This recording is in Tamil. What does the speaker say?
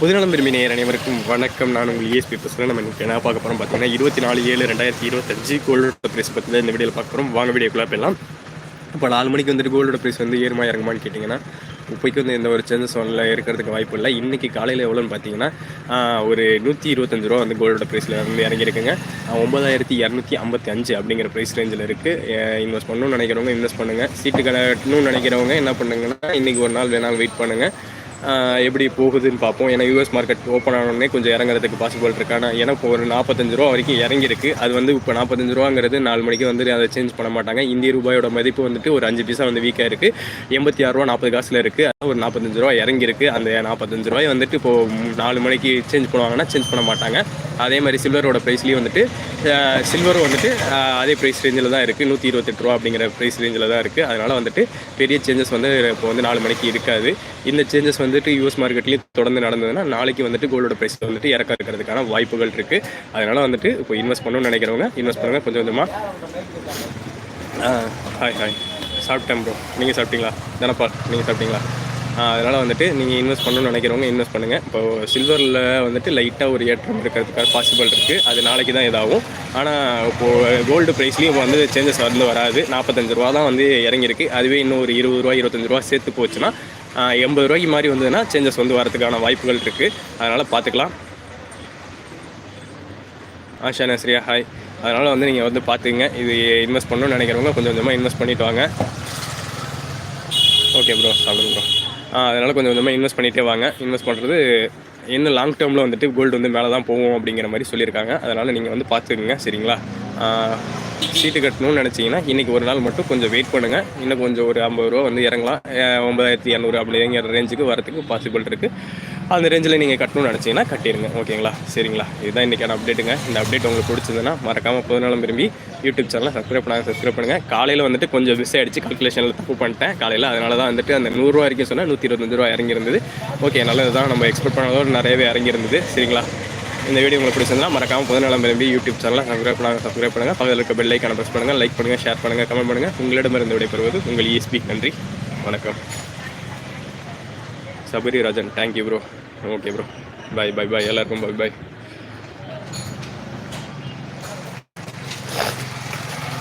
புதுநலம் விரும்பி நேர் அனைவருக்கும் வணக்கம். நான் உங்கள் இஎஸ்பி பேசுகிறேன் நம்ம இன்றைக்கி என்ன பார்க்க போகிறோம் பார்த்தீங்கன்னா இருபத்தி நாலு ஏழு ரெண்டாயிரத்தி இருபத்தஞ்சு கோல்டோட ப்ரைஸ் பற்றி தான் இந்த வீடியோவில் பார்க்க போகிறோம் வாங்க வீடியோக்குள்ளே போயிடலாம். இப்போ நாலு மணிக்கு வந்துட்டு கோல்டோட ப்ரைஸ் வந்து ஏறுமா இறங்குமான்னு கேட்டிங்கன்னா இப்போக்கு வந்து எந்த ஒரு சேஞ்சஸ் ஒன்றில் இருக்கிறதுக்கு வாய்ப்பு இல்லை. இன்றைக்கி காலையில் எவ்வளோன்னு பார்த்தீங்கன்னா ஒரு நூற்றி இருபத்தஞ்சு ரூபா வந்து கோல்டோட ப்ரைஸில் வந்து இறங்கியிருக்குங்க. ஒம்பதாயிரத்தி இரநூத்தி ஐம்பத்தி அஞ்சு அப்படிங்கிற ப்ரைஸ் ரேஞ்சில் இருக்குது இன்வெஸ்ட் பண்ணணும்னு நினைக்கிறவங்க இன்வெஸ்ட் பண்ணுங்கள் சீட்டு கட்டணும்னு நினைக்கிறவங்க என்ன பண்ணுங்கன்னா இன்றைக்கி ஒரு நாள் வேணாலும் வெயிட் பண்ணுங்கள் எப்படி போகுதுன்னு பார்ப்போம். ஏன்னா யூஎஸ் மார்க்கெட் ஓப்பன் ஆனோடனே கொஞ்சம் இறங்குறதுக்கு பாசிபிள் இருக்கு. ஆனால் ஏன்னா இப்போ ஒரு நாற்பத்தஞ்சு ரூபா வரைக்கும் இறங்கியிருக்கு. அது வந்து இப்போ நாற்பத்தஞ்சு ரூபாங்கிறது நாலு மணிக்கு வந்து அதை சேஞ்ச் பண்ண மாட்டாங்க. இந்திய ரூபாயோட மதிப்பு வந்துட்டு ஒரு அஞ்சு பைசா வந்து வீக்காக இருக்குது எண்பத்தி ஆறு ரூபா நாற்பது காசில் இருக்குது அதான் ஒரு நாற்பத்தஞ்சு ரூபா இறங்கியிருக்கு. அந்த நாற்பத்தஞ்சு ரூபாய் வந்துட்டு இப்போ நாலு மணிக்கு சேஞ்ச் பண்ணுவாங்கன்னா சேஞ்ச் பண்ண மாட்டாங்க. அதே மாதிரி சில்வரோட ப்ரைஸ்லேயும் வந்துட்டு சில்வரும் வந்துட்டு அதே ப்ரைஸ் ரேஞ்சில் தான் இருக்குது நூற்றி இருபத்தெட்டு ரூபா அப்படிங்கிற ப்ரைஸ் ரேஞ்சில் தான் இருக்குது அதனால் வந்துட்டு பெரிய சேஞ்சஸ் வந்து இப்போ வந்து நாலு மணிக்கு இருக்காது. இந்த சேஞ்சஸ் வந்து வந்துட்டு யூஎஸ் மார்க்கெட்லேயும் தொடர்ந்து நடந்ததுன்னா நாளைக்கு வந்துட்டு கோல்டோட ப்ரைஸ் வந்துட்டு இறக்க இருக்கிறதுக்கான வாய்ப்புகள் இருக்குது அதனால் வந்துட்டு இப்போ இன்வெஸ்ட் பண்ணணும்னு நினைக்கிறவங்க இன்வெஸ்ட் பண்ணுங்கள் கொஞ்சம் கொஞ்சமாக ஹாய் ஹாய் சாப்பிட்டேன் ப்ரோ நீங்கள் சாப்பிட்டீங்களா? தனப்பால் நீங்கள் சாப்பிட்டீங்களா? அதனால் வந்துட்டு நீங்கள் இன்வெஸ்ட் பண்ணணும்னு நினைக்கிறவங்க இன்வெஸ்ட் பண்ணுங்கள் இப்போ சில்வரில் வந்துட்டு லைட்டாக ஒரு ஏற்றம் இருக்கிறதுக்காக பாசிபிள் இருக்குது அது நாளைக்கு தான் இதாகும். ஆனால் இப்போது கோல்டு ப்ரைஸ்லேயும் வந்து சேஞ்சஸ் வந்து வராது. நாற்பத்தஞ்சு ரூபா தான் வந்து இறங்கியிருக்கு. அதுவே இன்னும் ஒரு இருபது ரூபா இருபத்தஞ்சு ரூபா சேர்த்து போச்சுன்னா எண்பது ரூபாய்க்கு மாதிரி வந்ததுன்னா சேஞ்சஸ் வந்து வரதுக்கான வாய்ப்புகள் இருக்குது அதனால் பார்த்துக்கலாம். ஆஷா நஸ்ரியா ஹாய் அதனால் வந்து நீங்கள் வந்து பார்த்துங்க இது இன்வெஸ்ட் பண்ணணும்னு நினைக்கிறவங்க கொஞ்சம் கொஞ்சமாக இன்வெஸ்ட் பண்ணிட்டு வாங்க. ஓகே ப்ரோ சாப்பிடுங்க ப்ரோ அதனால் கொஞ்சம் கொஞ்சமாக இன்வெஸ்ட் பண்ணிகிட்டே வாங்க. இன்வெஸ்ட் பண்ணுறது இன்னும் லாங் டேர்மில் வந்துட்டு கோல்டு வந்து மேலே தான் போகும் அப்படிங்கிற மாதிரி சொல்லியிருக்காங்க. அதனால் நீங்கள் வந்து பார்த்துக்குங்க சரிங்களா? சீட்டு கட்டணும்னு நினச்சிங்கன்னா இன்றைக்கி ஒரு நாள் மட்டும் கொஞ்சம் வெயிட் பண்ணுங்கள் இன்னும் கொஞ்சம் ஒரு ஐம்பது ரூபா வந்து இறங்கலாம். ஒம்பதாயிரத்தி ஒன்பதாயிரத்தி இரநூறு அப்படிங்கிற ரேஞ்சுக்கு வரதுக்கு பாசிபிள் இருக்குது அந்த ரேஞ்சில் நீங்கள் கட்டணும்னு நினச்சிங்கன்னா கட்டிடுங்க. ஓகேங்களா? சரிங்களா? இதுதான் இன்றைக்கான அப்டேட்டுங்க இந்த அப்டேட் உங்களுக்கு பிடிச்சதுன்னா மறக்காமல் பொதுநலம் விரும்பி யூடியூப் சேனலை சப்ஸ்கிரைப் பண்ணாங்க சப்ஸ்கிரைப் பண்ணுங்கள் காலையில் வந்துட்டு கொஞ்சம் மிஸ் ஆகிடுச்சு கல்குலேஷனில் தப்பு பண்ணிட்டேன். காலையில் அதனால தான் வந்துட்டு அந்த நூறுரூவா வரைக்கும் சொன்னால் நூற்றி இருபத்தஞ்சு ரூபா இறங்கியிருந்தது. ஓகே நல்லது தான் நம்ம எக்ஸ்பெக்ட் பண்ணதோடு நிறையவே இறங்கியிருந்தது. சரிங்களா? இந்த வீடியோ உங்களுக்கு பிடிச்சிருந்தா மறக்காமல் பொதுநலம் விரும்பி யூடியூப் சேனலை சப்ஸ்கிரைப் பண்ணாங்க சப்ஸ்கிரைப் பண்ணுங்கள் பக்கத்தில் இருக்க பெல் ஐக்கான ப்ரெஸ் பண்ணுங்கள் லைக் பண்ணுங்கள் ஷேர் பண்ணுங்கள் கமெண்ட் பண்ணுங்கள் உங்களிடமிருந்து விடைபெறுவது உங்கள் இஎஸ்பி நன்றி. வணக்கம். Sabari Rajan thank you bro okay bro bye bye bye எல்லாருக்கும் பாய் பாய்